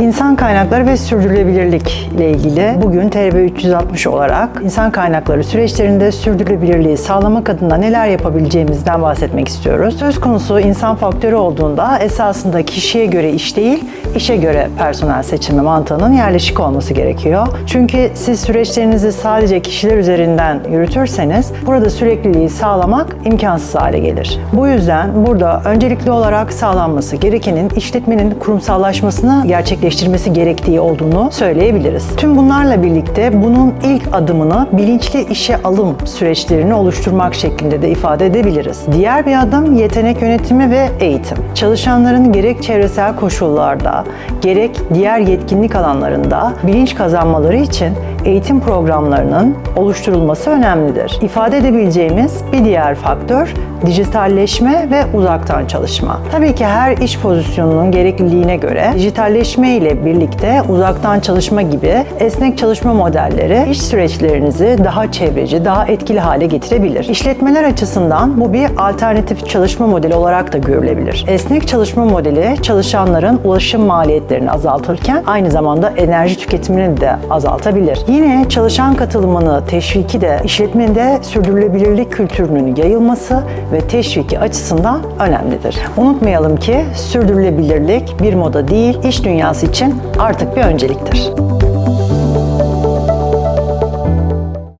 İnsan kaynakları ve sürdürülebilirlik ile ilgili bugün TRB 360 olarak insan kaynakları süreçlerinde sürdürülebilirliği sağlamak adına neler yapabileceğimizden bahsetmek istiyoruz. Söz konusu insan faktörü olduğunda esasında kişiye göre iş değil, işe göre personel seçimi mantığının yerleşik olması gerekiyor. Çünkü siz süreçlerinizi sadece kişiler üzerinden yürütürseniz burada sürekliliği sağlamak imkansız hale gelir. Bu yüzden burada öncelikli olarak sağlanması gerekenin işletmenin kurumsallaşmasını gerçekleştirmesi gerektiği olduğunu söyleyebiliriz. Tüm bunlarla birlikte bunun ilk adımını bilinçli işe alım süreçlerini oluşturmak şeklinde de ifade edebiliriz. Diğer bir adım yetenek yönetimi ve eğitim. Çalışanların gerek çevresel koşullarda gerek diğer yetkinlik alanlarında bilinç kazanmaları için eğitim programlarının oluşturulması önemlidir. İfade edebileceğimiz bir diğer faktör dijitalleşme ve uzaktan çalışma. Tabii ki her iş pozisyonunun gerekliliğine göre dijitalleşme ile birlikte uzaktan çalışma gibi esnek çalışma modelleri iş süreçlerinizi daha çevreci, daha etkili hale getirebilir. İşletmeler açısından bu bir alternatif çalışma modeli olarak da görülebilir. Esnek çalışma modeli çalışanların ulaşım maliyetlerini azaltırken aynı zamanda enerji tüketimini de azaltabilir. Yine çalışan katılımını teşviki de işletmenin de sürdürülebilirlik kültürünün yayılması ve teşviki açısından önemlidir. Unutmayalım ki sürdürülebilirlik bir moda değil, iş dünyası için artık bir önceliktir.